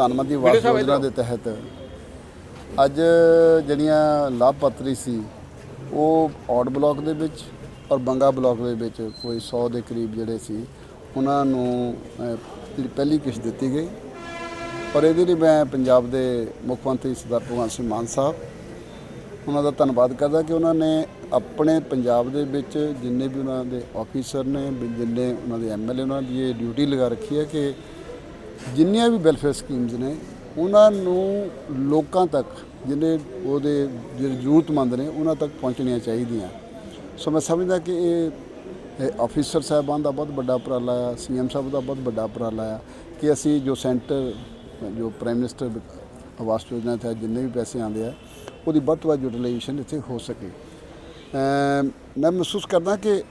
ਪ੍ਰਧਾਨ ਮੰਤਰੀ ਆਵਾਸ ਯੋਜਨਾ ਦੇ ਤਹਿਤ ਅੱਜ ਜਿਹੜੀਆਂ ਲਾਭਪਾਤਰੀ ਸੀ ਉਹ ਔਡ ਬਲਾਕ ਦੇ ਵਿੱਚ ਔਰ ਬੰਗਾ ਬਲਾਕ ਦੇ ਵਿੱਚ ਕੋਈ 100 ਦੇ ਕਰੀਬ ਜਿਹੜੇ ਸੀ ਉਹਨਾਂ ਨੂੰ ਜਿਹੜੀ ਪਹਿਲੀ ਕਿਸ਼ਤ ਦਿੱਤੀ ਗਈ। ਔਰ ਇਹਦੇ ਲਈ ਮੈਂ ਪੰਜਾਬ ਦੇ ਮੁੱਖ ਮੰਤਰੀ ਸਰਦਾਰ ਭਗਵੰਤ ਸਿੰਘ ਮਾਨ ਸਾਹਿਬ ਉਹਨਾਂ ਦਾ ਧੰਨਵਾਦ ਕਰਦਾ ਕਿ ਉਹਨਾਂ ਨੇ ਆਪਣੇ ਪੰਜਾਬ ਦੇ ਵਿੱਚ ਜਿੰਨੇ ਵੀ ਉਹਨਾਂ ਦੇ ਆਫੀਸਰ ਨੇ ਜਿੰਨੇ ਉਹਨਾਂ ਦੇ ਐਮਐਲਏ ਉਹਨਾਂ ਦੀ ਇਹ ਡਿਊਟੀ ਲਗਾ ਰੱਖੀ ਹੈ ਕਿ ਜਿੰਨੀਆਂ ਵੀ ਵੈਲਫੇਅਰ ਸਕੀਮਸ ਨੇ, ਉਹਨਾਂ ਨੂੰ ਲੋਕਾਂ ਤੱਕ ਜਿਹਨੇ ਉਹਦੇ ਜਿਹੜੇ ਜ਼ਰੂਰਤਮੰਦ ਨੇ, ਉਹਨਾਂ ਤੱਕ ਪਹੁੰਚਣੀਆਂ ਚਾਹੀਦੀਆਂ। ਸੋ ਮੈਂ ਸਮਝਦਾ ਕਿ ਇਹ ਇਹ ਸਾਹਿਬਾਨ ਦਾ ਬਹੁਤ ਵੱਡਾ ਉਪਰਾਲਾ ਆ ਸੀਐਮ ਸਾਹਿਬ ਦਾ ਬਹੁਤ ਵੱਡਾ ਉਪਰਾਲਾ ਆ ਕਿ ਅਸੀਂ ਜੋ ਸੈਂਟਰ ਜੋ ਪ੍ਰਾਈਮ ਮਿਨਿਸਟਰ ਆਵਾਸ ਯੋਜਨਾ ਤਹਿਤ ਜਿੰਨੇ ਵੀ ਪੈਸੇ ਆਉਂਦੇ ਆ, ਉਹਦੀ ਵੱਧ ਤੋਂ ਵੱਧ ਯੂਟਿਲਾਈਜੇਸ਼ਨ ਇੱਥੇ ਹੋ ਸਕੇ। ਮੈਂ ਮਹਿਸੂਸ ਕਰਦਾ ਕਿ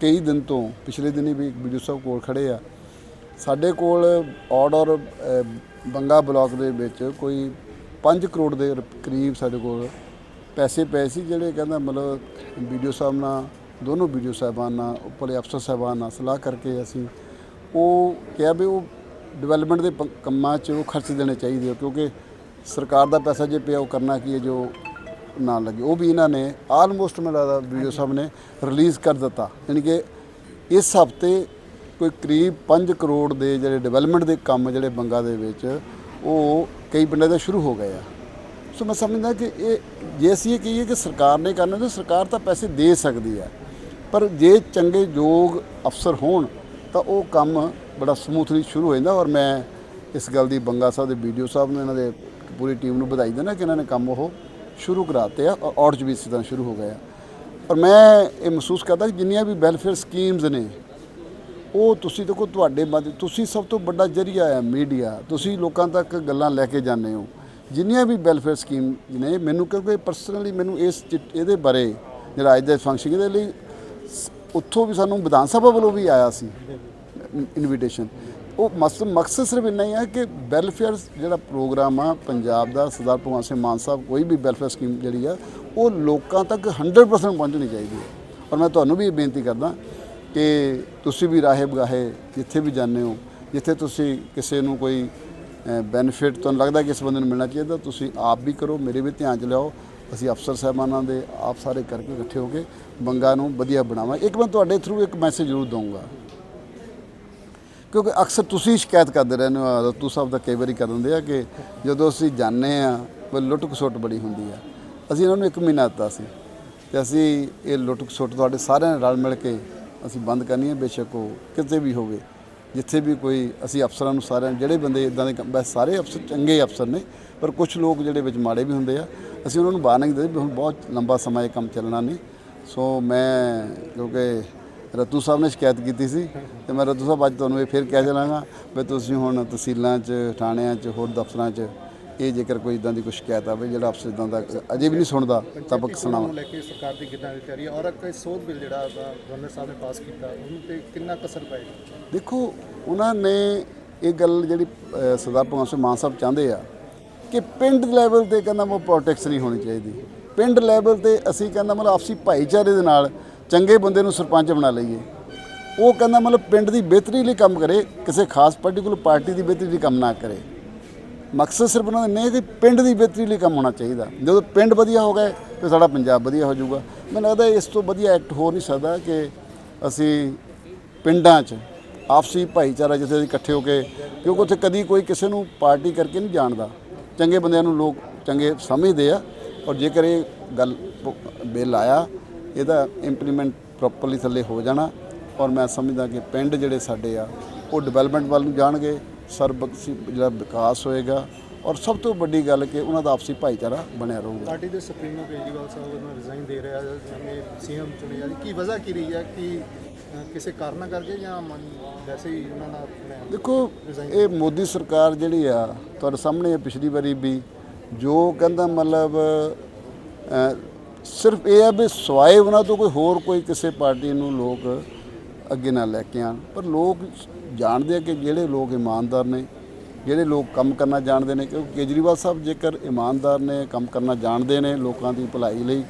ਕਈ ਦਿਨ ਤੋਂ ਪਿਛਲੇ ਦਿਨੀ ਵੀ ਵੀਡੀਓ ਸਾਹਿਬ ਕੋਲ ਖੜੇ ਆ ਸਾਡੇ ਕੋਲ ਔਡ ਔਰ ਬੰਗਾ ਬਲਾਕ ਦੇ ਵਿੱਚ ਕੋਈ 5 ਕਰੋੜ ਦੇ ਕਰੀਬ ਸਾਡੇ ਕੋਲ ਪੈਸੇ ਪਏ ਸੀ, ਜਿਹੜੇ ਕਹਿੰਦਾ ਮਤਲਬ ਵੀਡੀਓ ਸਾਹਿਬ ਨਾਲ, ਦੋਨੋਂ ਵੀਡੀਓ ਸਾਹਿਬਾਨ ਨਾਲ, ਉੱਪਰਲੇ ਅਫਸਰ ਸਾਹਿਬਾਨ ਨਾਲ ਸਲਾਹ ਕਰਕੇ ਅਸੀਂ ਉਹ ਕਿਹਾ ਵੀ ਉਹ ਡਿਵੈਲਪਮੈਂਟ ਦੇ ਕੰਮਾਂ 'ਚ ਉਹ ਖਰਚ ਦੇਣੇ ਚਾਹੀਦੇ ਆ, ਕਿਉਂਕਿ ਸਰਕਾਰ ਦਾ ਪੈਸਾ ਜੇ ਪਿਆ, ਉਹ ਕਰਨਾ ਕੀ ਹੈ ਜੋ ਨਾ ਲੱਗੇ। ਉਹ ਵੀ ਇਹਨਾਂ ਨੇ ਆਲਮੋਸਟ ਮੈਨੂੰ ਲੱਗਦਾ ਵੀਡੀਓ ਸਾਹਿਬ ਨੇ ਰਿਲੀਜ਼ ਕਰ ਦਿੱਤਾ। ਯਾਨੀ ਕਿ ਇਸ ਹਫ਼ਤੇ ਕੋਈ ਕਰੀਬ 5 ਕਰੋੜ ਦੇ ਜਿਹੜੇ ਡਿਵੈਲਪਮੈਂਟ ਦੇ ਕੰਮ ਜਿਹੜੇ ਬੰਗਾ ਦੇ ਵਿੱਚ ਉਹ ਕਈ ਪਿੰਡਾਂ ਦੇ ਸ਼ੁਰੂ ਹੋ ਗਏ ਆ। ਸੋ ਮੈਂ ਸਮਝਦਾ ਕਿ ਇਹ ਜੇ ਅਸੀਂ ਇਹ ਕਹੀਏ ਕਿ ਸਰਕਾਰ ਨੇ ਕਰਨਾ, ਤਾਂ ਸਰਕਾਰ ਤਾਂ ਪੈਸੇ ਦੇ ਸਕਦੀ ਹੈ ਪਰ ਜੇ ਚੰਗੇ ਯੋਗ ਅਫਸਰ ਹੋਣ, ਤਾਂ ਉਹ ਕੰਮ ਬੜਾ ਸਮੂਥਲੀ ਸ਼ੁਰੂ ਹੋ ਜਾਂਦਾ। ਔਰ ਮੈਂ ਇਸ ਗੱਲ ਦੀ ਬੰਗਾ ਸਾਹਿਬ ਦੇ ਵੀਡੀਓ ਸਾਹਿਬ ਨੂੰ, ਇਹਨਾਂ ਦੇ ਪੂਰੀ ਟੀਮ ਨੂੰ ਵਧਾਈ ਦਿੰਦਾ ਕਿ ਇਹਨਾਂ ਨੇ ਕੰਮ ਉਹ ਸ਼ੁਰੂ ਕਰਾਤੇ ਆ ਔਰ ਔਰਜ ਵੀ ਇਸੇ ਤਰ੍ਹਾਂ ਸ਼ੁਰੂ ਹੋ ਗਏ ਆ। ਔਰ ਮੈਂ ਇਹ ਮਹਿਸੂਸ ਕਰਦਾ ਕਿ ਜਿੰਨੀਆਂ ਵੀ ਵੈਲਫੇਅਰ ਸਕੀਮਸ ਨੇ ਉਹ ਤੁਸੀਂ ਦੇਖੋ ਤੁਹਾਡੇ ਮਦ ਤੁਸੀਂ ਸਭ ਤੋਂ ਵੱਡਾ ਜਰੀਆ ਹੈ ਮੀਡੀਆ। ਤੁਸੀਂ ਲੋਕਾਂ ਤੱਕ ਗੱਲਾਂ ਲੈ ਕੇ ਜਾਂਦੇ ਹੋ। ਜਿੰਨੀਆਂ ਵੀ ਵੈਲਫੇਅਰ ਸਕੀਮ ਨੇ, ਮੈਨੂੰ ਕਿਉਂਕਿ ਪਰਸਨਲੀ ਮੈਨੂੰ ਇਸ ਚਿੱਠ- ਇਹਦੇ ਬਾਰੇ ਜਿਹੜਾ ਅੱਜ ਦੇ ਫੰਕਸ਼ਨ ਇਹਦੇ ਲਈ ਸ- ਉੱਥੋਂ ਵੀ ਸਾਨੂੰ ਵਿਧਾਨ ਸਭਾ ਵੱਲੋਂ ਵੀ ਆਇਆ ਸੀ। ਇਨਵੀਟੇਸ਼ਨ ਉਹ ਮਕਸਦ ਮਕਸਦ ਸਿਰਫ ਇੰਨਾ ਹੀ ਹੈ ਕਿ ਵੈਲਫੇਅਰ ਜਿਹੜਾ ਪ੍ਰੋਗਰਾਮ ਆ, ਪੰਜਾਬ ਦਾ ਸਰਦਾਰ ਭਗਵੰਤ ਸਿੰਘ ਮਾਨ ਸਾਹਿਬ, ਕੋਈ ਵੀ ਵੈਲਫੇਅਰ ਸਕੀਮ ਜਿਹੜੀ ਆ, ਉਹ ਲੋਕਾਂ ਤੱਕ 100% ਪਹੁੰਚਣੀ ਚਾਹੀਦੀ ਹੈ। ਔਰ ਮੈਂ ਤੁਹਾਨੂੰ ਵੀ ਬੇਨਤੀ ਕਰਦਾ ਕਿ ਤੁਸੀਂ ਵੀ ਰਾਹੇ ਬਗਾਹੇ ਜਿੱਥੇ ਵੀ ਜਾਂਦੇ ਹੋ, ਜਿੱਥੇ ਤੁਸੀਂ ਕਿਸੇ ਨੂੰ ਕੋਈ ਬੈਨੀਫਿਟ ਤੁਹਾਨੂੰ ਲੱਗਦਾ ਕਿ ਇਸ ਬੰਦੇ ਨੂੰ ਮਿਲਣਾ ਚਾਹੀਦਾ, ਤੁਸੀਂ ਆਪ ਵੀ ਕਰੋ, ਮੇਰੇ ਵੀ ਧਿਆਨ ਚ ਲਿਆਓ। ਅਸੀਂ ਅਫਸਰ ਸਾਹਿਬਾਨਾਂ ਦੇ ਆਪ ਸਾਰੇ ਕਰਕੇ ਇਕੱਠੇ ਹੋ ਕੇ ਬੰਗਾ ਨੂੰ ਵਧੀਆ ਬਣਾਵਾਂ। ਇੱਕ ਮੈਂ ਤੁਹਾਡੇ ਥਰੂ ਇੱਕ ਮੈਸੇਜ ਜ਼ਰੂਰ ਦਊਂਗਾ। ਕਿਉਂਕਿ ਅਕਸਰ ਤੁਸੀਂ ਸ਼ਿਕਾਇਤ ਕਰਦੇ ਰਹਿੰਦੇ ਹੋ ਰਤੂ ਸਾਹਿਬ ਦਾ ਕਈ ਵਾਰੀ ਕਰ ਦਿੰਦੇ ਆ ਕਿ ਜਦੋਂ ਅਸੀਂ ਜਾਂਦੇ ਆ, ਕੋਈ ਲੁੱਟ ਖਸੁੱਟ ਬੜੀ ਹੁੰਦੀ ਆ। ਅਸੀਂ ਇਹਨਾਂ ਨੂੰ ਇੱਕ ਮਹੀਨਾ ਦਿੱਤਾ ਸੀ। ਤੇ ਅਸੀਂ ਇਹ ਲੁੱਟ ਖਸੁੱਟ ਤੁਹਾਡੇ ਸਾਰਿਆਂ ਨੇ ਰਲ ਮਿਲ ਕੇ ਅਸੀਂ ਬੰਦ ਕਰਨੀ ਹੈ, ਬੇਸ਼ੱਕ ਉਹ ਕਿਤੇ ਵੀ ਹੋਵੇ, ਜਿੱਥੇ ਵੀ ਕੋਈ ਅਸੀਂ ਅਫਸਰਾਂ ਨੂੰ ਸਾਰਿਆਂ ਜਿਹੜੇ ਬੰਦੇ ਇਦਾਂ ਦੇ ਕੰਮ- ਵੈਸੇ ਸਾਰੇ ਅਫਸਰ ਚੰਗੇ ਅਫਸਰ ਨੇ, ਪਰ ਕੁਝ ਲੋਕ ਜਿਹੜੇ ਵਿੱਚ ਮਾੜੇ ਵੀ ਹੁੰਦੇ ਆ, ਅਸੀਂ ਉਹਨਾਂ ਨੂੰ ਵਾਰਨਿੰਗ ਦਿੰਦੇ ਵੀ ਹੁਣ ਬਹੁਤ ਲੰਬਾ ਸਮਾਂ ਇਹ ਕੰਮ ਚੱਲਣਾ ਨਹੀਂ ਸੋ ਮੈਂ ਕਿਉਂਕਿ ਰਤੂ ਸਾਹਿਬ ਨੇ ਸ਼ਿਕਾਇਤ ਕੀਤੀ ਸੀ, ਤੇ ਮੈਂ ਰਤੂ ਸਾਹਿਬ ਅੱਜ ਤੁਹਾਨੂੰ ਇਹ ਫਿਰ ਕਹਿ ਚਲਾਂਗਾ ਵੀ ਤੁਸੀਂ ਹੁਣ ਤਹਿਸੀਲਾਂ 'ਚ, ਥਾਣਿਆਂ 'ਚ, ਹੋਰ ਦਫ਼ਤਰਾਂ 'ਚ ਇਹ ਜੇਕਰ ਕੋਈ ਇਦਾਂ ਦੀ ਕੋਈ ਸ਼ਿਕਾਇਤ ਆਵੇ ਜਿਹੜਾ ਅਫਸਰ ਇਦਾਂ ਦਾ ਅਜੇ ਵੀ ਨਹੀਂ ਸੁਣਦਾ ਤਾਂ ਸੁਣਾਵਾਂ ਨੂੰ ਲੈ ਕੇ ਸਰਕਾਰ ਦੀ ਕਿੱਦਾਂ ਦੀ ਤਿਆਰੀ ਹੈ? ਔਰ ਇੱਕ ਸੋਧ ਬਿੱਲ ਜਿਹੜਾ ਗਵਰਨਰ ਸਾਹਿਬ ਨੇ ਪਾਸ ਕੀਤਾ ਉਹਨੂੰ ਤੇ ਕਿੰਨਾ ਕਸਰ ਪਏਗਾ ਦੇਖੋ ਉਹਨਾਂ ਨੇ ਇਹ ਗੱਲ ਜਿਹੜੀ ਸਰਦਾਰ ਭਗਵੰਤ ਸਿੰਘ ਮਾਨ ਸਾਹਿਬ ਚਾਹੁੰਦੇ ਆ ਕਿ ਪਿੰਡ ਲੈਵਲ ਤੇ ਕਹਿੰਦਾ ਉਹ ਪੋਲਿਟਿਕਸ ਨਹੀਂ ਹੋਣੀ ਚਾਹੀਦੀ। ਪਿੰਡ ਲੈਵਲ ਤੇ ਅਸੀਂ ਕਹਿੰਦਾ ਮਤਲਬ ਆਪਸੀ ਭਾਈਚਾਰੇ ਦੇ ਨਾਲ ਚੰਗੇ ਬੰਦੇ ਨੂੰ ਸਰਪੰਚ ਬਣਾ ਲਈਏ। ਉਹ ਕਹਿੰਦਾ ਮਤਲਬ ਪਿੰਡ ਦੀ ਬਿਹਤਰੀ ਲਈ ਕੰਮ ਕਰੇ ਕਿਸੇ ਖਾਸ ਪਾਰਟੀਕੂਲਰ ਪਾਰਟੀ ਦੀ ਬਿਹਤਰੀ ਲਈ ਕੰਮ ਨਾ ਕਰੇ। ਮਕਸਦ ਸਿਰਫ ਉਹਨਾਂ ਦਾ ਨਹੀਂ ਕਿ ਪਿੰਡ ਦੀ ਬਿਹਤਰੀ ਲਈ ਕੰਮ ਹੋਣਾ ਚਾਹੀਦਾ। ਜਦੋਂ ਪਿੰਡ ਵਧੀਆ ਹੋ ਗਏ ਤੇ ਸਾਡਾ ਪੰਜਾਬ ਵਧੀਆ ਹੋ ਜਾਊਗਾ। ਮੈਨੂੰ ਲੱਗਦਾ ਇਸ ਤੋਂ ਵਧੀਆ ਐਕਟ ਹੋ ਨਹੀਂ ਸਕਦਾ ਕਿ ਅਸੀਂ ਪਿੰਡਾਂ 'ਚ ਆਪਸੀ ਭਾਈਚਾਰਾ ਜਿੱਥੇ ਅਸੀਂ ਇਕੱਠੇ ਹੋ ਕੇ, ਕਿਉਂਕਿ ਉੱਥੇ ਕਦੀ ਕੋਈ ਕਿਸੇ ਨੂੰ ਪਾਰਟੀ ਕਰਕੇ ਨਹੀਂ ਜਾਣਦਾ। ਚੰਗੇ ਬੰਦਿਆਂ ਨੂੰ ਲੋਕ ਚੰਗੇ ਸਮਝਦੇ ਆ, ਔਰ ਜੇਕਰ ਇਹ ਗੱਲ ਬਿੱਲ ਆਇਆ, ਇਹਦਾ ਇੰਪਲੀਮੈਂਟ ਪ੍ਰੋਪਰਲੀ ਥੱਲੇ ਹੋ ਜਾਣਾ। ਔਰ ਮੈਂ ਸਮਝਦਾ ਕਿ ਪਿੰਡ ਜਿਹੜੇ ਸਾਡੇ ਆ, ਉਹ ਡਿਵੈਲਪਮੈਂਟ ਵੱਲ ਨੂੰ ਜਾਣਗੇ ਸਰਬਕਸੀ ਜਿਹੜਾ ਵਿਕਾਸ ਹੋਏਗਾ ਔਰ ਸਭ ਤੋਂ ਵੱਡੀ ਗੱਲ ਕਿ ਉਹਨਾਂ ਦਾ ਆਪਸੀ ਭਾਈਚਾਰਾ ਬਣਿਆ ਰਹੂਗਾ। ਪਾਰਟੀ ਦੇ ਸੁਪਰੀਮੋ ਕੇਜਰੀਵਾਲ ਸਾਹਿਬ ਉਹਨਾਂ ਰਿਜ਼ਾਈਨ ਦੇ ਰਿਹਾ ਜਿਵੇਂ ਸੀਐਮ ਚੁਣੇ ਜਾ ਕੀ ਵਜ੍ਹਾ ਕੀ ਰਹੀ ਹੈ ਕਿ ਕਿਸੇ ਕਾਰਨ ਕਰਕੇ ਜਾਂ ਮਨ ਵੈਸੇ ਹੀ ਉਹਨਾਂ ਦਾ ਦੇਖੋ ਇਹ ਮੋਦੀ ਸਰਕਾਰ ਜਿਹੜੀ ਆ ਤੁਹਾਡੇ ਸਾਹਮਣੇ ਪਿਛਲੀ ਵਾਰੀ ਵੀ ਜੋ ਕਹਿੰਦਾ ਮਤਲਬ ਸਿਰਫ ਇਹ ਆ ਵੀ ਸਵਾਏ ਉਹਨਾਂ ਤੋਂ ਕੋਈ ਹੋਰ ਕੋਈ ਕਿਸੇ ਪਾਰਟੀ ਨੂੰ ਲੋਕ ਅੱਗੇ ਨਾ ਲੈ ਕੇ ਆਣ ਪਰ ਲੋਕ ਜਾਣਦੇ ਆ ਕਿ ਜਿਹੜੇ ਲੋਕ ਇਮਾਨਦਾਰ ਨੇ, ਜਿਹੜੇ ਲੋਕ ਕੰਮ ਕਰਨਾ ਜਾਣਦੇ ਨੇ, ਕਿਉਂਕਿ ਕੇਜਰੀਵਾਲ ਸਾਹਿਬ ਜੇਕਰ ਇਮਾਨਦਾਰ ਨੇ, ਕੰਮ ਕਰਨਾ ਜਾਣਦੇ ਨੇ, ਲੋਕਾਂ ਦੀ ਭਲਾਈ ਲਈ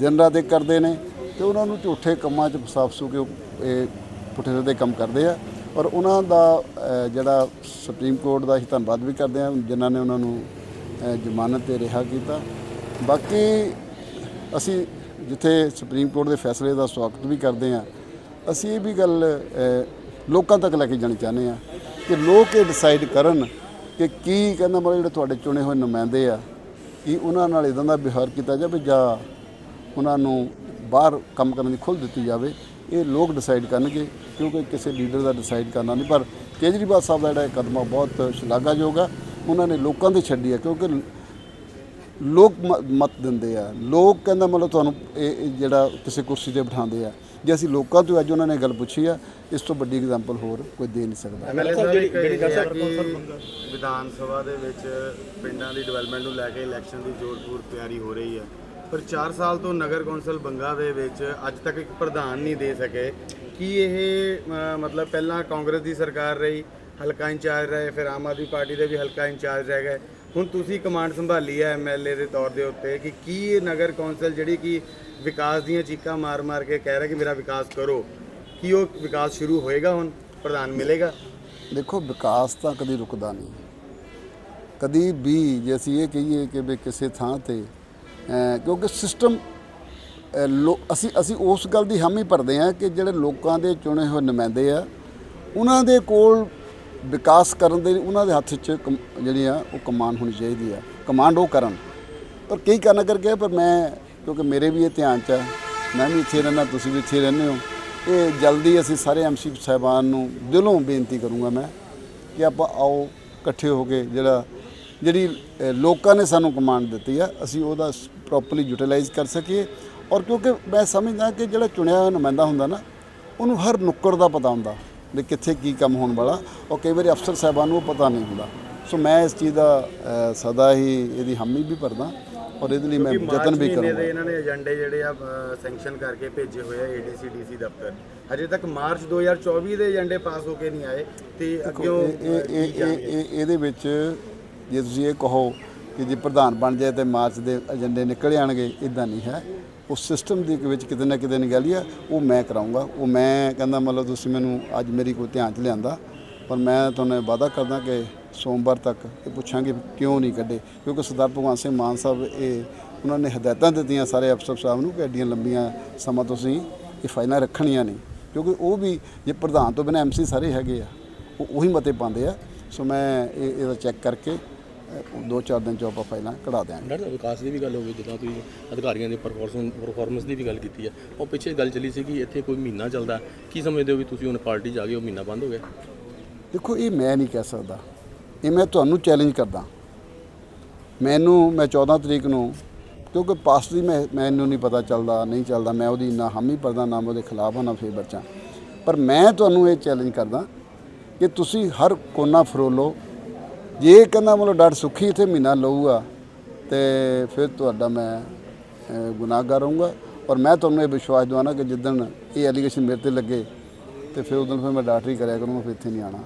ਦਿਨ ਰਾਤ ਇੱਕ ਕਰਦੇ ਨੇ, ਤੇ ਉਹਨਾਂ ਨੂੰ ਝੂਠੇ ਕੰਮਾਂ 'ਚ ਫਸਾ ਫਸੂ ਕੇ ਇਹ ਪੁੱਠੇ ਸਿੱਧੇ ਕੰਮ ਕਰਦੇ ਆ। ਔਰ ਉਹਨਾਂ ਦਾ ਜਿਹੜਾ ਸੁਪਰੀਮ ਕੋਰਟ ਦਾ ਅਸੀਂ ਧੰਨਵਾਦ ਵੀ ਕਰਦੇ ਹਾਂ, ਜਿਨ੍ਹਾਂ ਨੇ ਉਹਨਾਂ ਨੂੰ ਜ਼ਮਾਨਤ ਤੇ ਰਿਹਾ ਕੀਤਾ। ਬਾਕੀ ਅਸੀਂ ਜਿੱਥੇ ਸੁਪਰੀਮ ਕੋਰਟ ਦੇ ਫੈਸਲੇ ਦਾ ਸਵਾਗਤ ਵੀ ਕਰਦੇ ਹਾਂ ਅਸੀਂ ਇਹ ਵੀ ਗੱਲ ਲੋਕਾਂ ਤੱਕ ਲੈ ਕੇ ਜਾਣੀ ਚਾਹੁੰਦੇ ਹਾਂ ਕਿ ਲੋਕ ਇਹ ਡਿਸਾਈਡ ਕਰਨ ਕਿ ਕੀ ਕਹਿੰਦਾ ਮਤਲਬ ਜਿਹੜੇ ਤੁਹਾਡੇ ਚੁਣੇ ਹੋਏ ਨੁਮਾਇੰਦੇ ਆ, ਕਿ ਉਹਨਾਂ ਨਾਲ ਇਦਾਂ ਦਾ ਵਿਹਾਰ ਕੀਤਾ ਜਾਵੇ ਜਾਂ ਉਹਨਾਂ ਨੂੰ ਬਾਹਰ ਕੰਮ ਕਰਨ ਦੀ ਖੁੱਲ੍ਹ ਦਿੱਤੀ ਜਾਵੇ, ਇਹ ਲੋਕ ਡਿਸਾਈਡ ਕਰਨਗੇ ਕਿਉਂਕਿ ਕਿਸੇ ਲੀਡਰ ਦਾ ਡਿਸਾਈਡ ਕਰਨਾ ਨਹੀਂ। ਪਰ ਕੇਜਰੀਵਾਲ ਸਾਹਿਬ ਦਾ ਜਿਹੜਾ ਇਹ ਕਦਮ ਆ ਬਹੁਤ ਸ਼ਲਾਘਾਯੋਗ ਆ। ਉਹਨਾਂ ਨੇ ਲੋਕਾਂ ਦੇ ਛੱਡੀ ਆ ਕਿਉਂਕਿ ਲੋਕ ਮਤ ਦਿੰਦੇ ਆ। ਲੋਕ ਕਹਿੰਦਾ ਮਤਲਬ ਤੁਹਾਨੂੰ ਇਹ ਇਹ ਜਿਹੜਾ ਕਿਸੇ ਕੁਰਸੀ ਤੇ ਬਿਠਾਉਂਦੇ ਆ। ਜੇ ਅਸੀਂ ਲੋਕਾਂ ਤੋਂ ਅੱਜ ਉਹਨਾਂ ਨੇ ਗੱਲ ਪੁੱਛੀ ਆ ਇਸ ਤੋਂ ਵੱਡੀ ਐਗਜ਼ਾਮਪਲ ਹੋਰ ਕੋਈ ਦੇ ਨਹੀਂ ਸਕਦਾ। ਐਮਐਲਏ ਸਾਹਿਬ ਜਿਹੜੀ ਜਿਹੜੀ ਗੱਲ ਕਿ ਵਿਧਾਨ ਸਭਾ ਦੇ ਵਿੱਚ ਪਿੰਡਾਂ ਦੀ ਡਿਵੈਲਪਮੈਂਟ ਨੂੰ ਲੈ ਕੇ ਇਲੈਕਸ਼ਨ ਦੀ ਜ਼ੋਰਪੂਰ ਤਿਆਰੀ ਹੋ ਰਹੀ ਹੈ ਪਰ 4 ਸਾਲ ਤੋਂ ਨਗਰ ਕੌਂਸਲ ਬੰਗਾ ਦੇ ਵਿੱਚ ਅੱਜ ਤੱਕ ਇੱਕ ਪ੍ਰਧਾਨ ਨਹੀਂ ਦੇ ਸਕੇ। ਕੀ ਇਹ ਮਤਲਬ ਪਹਿਲਾਂ ਕਾਂਗਰਸ ਦੀ ਸਰਕਾਰ ਰਹੀ ਹਲਕਾ ਇੰਚਾਰਜ ਰਹੇ ਫਿਰ ਆਮ ਆਦਮੀ ਪਾਰਟੀ ਦੇ ਵੀ ਹਲਕਾ ਇੰਚਾਰਜ ਰਹਿ ਗਏ। ਹੁਣ ਤੁਸੀਂ ਕਮਾਂਡ ਸੰਭਾਲੀ ਹੈ ਐਮਐਲਏ ਦੇ ਤੌਰ ਦੇ ਉੱਤੇ ਕਿ ਕੀ ਇਹ ਨਗਰ ਕੌਂਸਲ ਜਿਹੜੀ ਕਿ ਵਿਕਾਸ ਦੀਆਂ ਚੀਕਾਂ ਮਾਰ-ਮਾਰ ਕੇ ਕਹਿ ਰਿਹਾ ਕਿ ਮੇਰਾ ਵਿਕਾਸ ਕਰੋ, ਕੀ ਉਹ ਵਿਕਾਸ ਸ਼ੁਰੂ ਹੋਏਗਾ ਹੁਣ? ਪ੍ਰਧਾਨ ਮਿਲੇਗਾ? ਦੇਖੋ, ਵਿਕਾਸ ਤਾਂ ਕਦੀ ਰੁਕਦਾ ਨਹੀਂ। ਕਦੀ ਵੀ ਜੇ ਅਸੀਂ ਇਹ ਕਹੀਏ ਕਿ ਵੀ ਕਿਸੇ ਥਾਂ ਤੇ ਕਿਉਂਕਿ ਸਿਸਟਮ ਅਸੀਂ ਅਸੀਂ ਉਸ ਗੱਲ ਦੀ ਹਾਮੀ ਭਰਦੇ ਹਾਂ ਕਿ ਜਿਹੜੇ ਲੋਕਾਂ ਦੇ ਚੁਣੇ ਹੋਏ ਨੁਮਾਇੰਦੇ ਆ, ਉਹਨਾਂ ਦੇ ਕੋਲ ਵਿਕਾਸ ਕਰਨ ਦੇ ਉਹਨਾਂ ਦੇ ਹੱਥ 'ਚ ਕਮ- ਜਿਹੜੀ ਆ ਉਹ ਕਮਾਂਡ ਹੋਣੀ ਚਾਹੀਦੀ ਆ। ਕਮਾਂਡ ਉਹ ਕਰਨ। ਪਰ ਕਈ ਕਾਰਨ ਕਰਕੇ ਪਰ ਮੈਂ ਕਿਉਂਕਿ ਮੇਰੇ ਵੀ ਇਹ ਧਿਆਨ 'ਚ ਆ ਮੈਂ ਵੀ ਇੱਥੇ ਰਹਿਣਾ ਤੁਸੀਂ ਵੀ ਇੱਥੇ ਰਹਿੰਦੇ ਹੋ। ਇਹ ਜਲਦੀ ਅਸੀਂ ਸਾਰੇ ਐਮਸੀ ਸਾਹਿਬਾਨ ਨੂੰ ਦਿਲੋਂ ਬੇਨਤੀ ਕਰੂੰਗਾ ਮੈਂ ਕਿ ਆਪਾਂ ਆਓ ਇਕੱਠੇ ਹੋ ਕੇ ਜਿਹੜਾ ਜਿਹੜੀ ਅ, ਲੋਕਾਂ ਨੇ ਸਾਨੂੰ ਕਮਾਂਡ ਦਿੱਤੀ ਆ ਅਸੀਂ ਉਹਦਾ ਪ੍ਰੋਪਰਲੀ ਯੂਟਿਲਾਈਜ਼ ਕਰ ਸਕੀਏ। ਔਰ ਕਿਉਂਕਿ ਮੈਂ ਸਮਝਦਾ ਕਿ ਜਿਹੜਾ ਚੁਣਿਆ ਹੋਇਆ ਨੁਮਾਇੰਦਾ ਹੁੰਦਾ ਨਾ ਉਹਨੂੰ ਹਰ ਨੁੱਕੜ ਦਾ ਪਤਾ ਹੁੰਦਾ। ਵੀ ਕਿੱਥੇ ਕੀ ਕੰਮ ਹੋਣ ਵਾਲਾ ਔਰ ਕਈ ਵਾਰੀ ਅਫਸਰ ਸਾਹਿਬਾਨ ਨੂੰ ਉਹ ਪਤਾ ਨਹੀਂ ਹੁੰਦਾ। ਸੋ ਮੈਂ ਇਸ ਚੀਜ਼ ਦਾ ਅ, ਸਦਾ ਹੀ ਇਹਦੀ ਹਾਮੀ ਵੀ ਭਰਦਾ ਔਰ ਇਹਦੇ ਲਈ ਮੈਂ ਯਤਨ ਵੀ ਮਹੀਨੇ ਦੇ ਕਰੂੰਗਾ ਇਹਨਾਂ ਨੇ ਏਜੰਡੇ ਜਿਹੜੇ ਆ ਸੈਂਕਸ਼ਨ ਕਰਕੇ ਭੇਜੇ ਹੋਏ ਆ ਏਡੀਸੀ ਡੀਸੀ ਦਫ਼ਤਰ। ਹਜੇ ਤੱਕ ਮਾਰਚ 2024 ਦੇ ਏਜੰਡੇ ਪਾਸ ਹੋ ਕੇ ਨਹੀਂ ਆਏ ਤੇ ਅੱਗਿਓਂ ਇਹ ਇਹ ਇਹ ਇਹ- ਇਹ- ਇਹਦੇ ਵਿੱਚ ਜੇ ਤੁਸੀਂ ਇਹ ਕਹੋ ਕਿ ਜੇ ਪ੍ਰਧਾਨ ਬਣ ਜਾਏ ਤੇ ਮਾਰਚ ਦੇ ਏਜੰਡੇ ਨਿਕਲ ਆਣਗੇ ਇਦਾਂ ਨਹੀਂ ਹੈ। ਉਹ ਸਿਸਟਮ ਦੇ ਵਿੱਚ ਕਿਤੇ ਨਾ ਕਿਤੇ ਨਿਗਾਲੀ ਆ, ਉਹ ਮੈਂ ਕਰਾਉਂਗਾ। ਉਹ ਮੈਂ ਕਹਿੰਦਾ, ਮਤਲਬ ਤੁਸੀਂ ਮੈਨੂੰ ਅੱਜ ਮੇਰੀ ਕੋਈ ਧਿਆਨ ਚ ਲਿਆਂਦਾ, ਪਰ ਮੈਂ ਤੁਹਾਨੂੰ ਵਾਅਦਾ ਕਰਦਾ ਕਿ ਸੋਮਵਾਰ ਤੱਕ ਇਹ ਪੁੱਛਾਂਗੇ ਕਿਉਂ ਨਹੀਂ ਕੱਢੇ। ਕਿਉਂਕਿ ਸਰਦਾਰ ਭਗਵੰਤ ਸਿੰਘ ਮਾਨ ਸਾਹਿਬ, ਇਹ ਉਹਨਾਂ ਨੇ ਹਦਾਇਤਾਂ ਦਿੱਤੀਆਂ ਸਾਰੇ ਅਫਸਰ ਸਾਹਿਬ ਨੂੰ ਕਿ ਐਡੀਆਂ ਲੰਬੀਆਂ ਸਮਾਂ ਤੁਸੀਂ ਇਹ ਫਾਈਲਾਂ ਰੱਖਣੀਆਂ ਨਹੀਂ। ਕਿਉਂਕਿ ਉਹ ਵੀ ਜੇ ਪ੍ਰਧਾਨ ਤੋਂ ਬਿਨਾਂ ਐਮਸੀ ਸਾਰੇ ਹੈਗੇ ਆ, ਉਹ ਉਹੀ ਮਤੇ ਪਾਉਂਦੇ ਆ। ਸੋ ਮੈਂ ਇਹ, ਇਹਦਾ ਚੈੱਕ ਕਰਕੇ ਦੋ ਚਾਰ ਦਿਨ ਚ ਆਪਾਂ ਫਾਈਲਾਂ ਕਢਾ ਦਿਆਂਗੇ। ਡਾਕਟਰ ਸਾਹਿਬ ਵਿਕਾਸ ਦੀ ਵੀ ਗੱਲ ਹੋਵੇ ਜਿੱਦਾਂ ਤੁਸੀਂ ਅਧਿਕਾਰੀਆਂ ਦੀ ਪਰਫਾਰਮੈਂਸ ਪਰਫਾਰਮੈਂਸ ਦੀ ਵੀ ਗੱਲ ਕੀਤੀ ਹੈ ਉਹ ਪਿੱਛੇ ਗੱਲ ਚੱਲੀ ਸੀ ਕਿ ਇੱਥੇ ਕੋਈ ਮਹੀਨਾ ਚੱਲਦਾ। ਕੀ ਸਮਝਦੇ ਹੋ ਵੀ ਤੁਸੀਂ ਹੁਣ ਪਾਰਟੀ 'ਚ ਆ ਗਏ ਉਹ ਮਹੀਨਾ ਬੰਦ ਹੋ ਗਿਆ? ਦੇਖੋ ਇਹ ਮੈਂ ਨਹੀਂ ਕਹਿ ਸਕਦਾ। ਇਹ ਮੈਂ ਤੁਹਾਨੂੰ ਚੈਲੰਜ ਕਰਦਾ। ਮੈਨੂੰ ਮੈਂ 14 ਤਰੀਕ ਨੂੰ ਕਿਉਂਕਿ ਪਾਸਟ ਦੀ ਮੈਂ ਮੈਨੂੰ ਨਹੀਂ ਪਤਾ ਚੱਲਦਾ ਨਹੀਂ ਚੱਲਦਾ। ਮੈਂ ਉਹਦੀ ਨਾ ਹਾਮੀ ਭਰਦਾ ਨਾ ਮੈਂ ਉਹਦੇ ਖਿਲਾਫ ਹਾਂ ਨਾ ਫੇਵਰ ਚ ਹਾਂ। ਪਰ ਮੈਂ ਤੁਹਾਨੂੰ ਇਹ ਚੈਲੰਜ ਕਰਦਾ ਕਿ ਤੁਸੀਂ ਹਰ ਕੋਨਾ ਫਰੋਲੋ ਜੇ ਕਹਿੰਦਾ ਮਤਲਬ ਡਾਟ ਸੁਖੀ ਇੱਥੇ ਮਹੀਨਾ ਲਊਗਾ ਤੇ ਫਿਰ ਤੁਹਾਡਾ ਮੈਂ ਅ, ਗੁਨਾਹਗਾਰ ਹੋਊਂਗਾ ਔਰ ਮੈਂ ਤੁਹਾਨੂੰ ਇਹ ਵਿਸ਼ਵਾਸ ਦਿਵਾਉਣਾ ਕਿ ਜਿੱਦਣ ਇਹ ਐਲੀਗੇਸ਼ਨ ਮੇਰੇ ਤੇ ਲੱਗੇ ਤੇ ਫਿਰ ਉਦੋਂ ਫਿਰ ਮੈਂ ਡਾਕਟਰੀ ਕਰਿਆ ਕਰੂੰਗਾ ਫਿਰ ਇੱਥੇ ਨਹੀਂ ਆਣਾ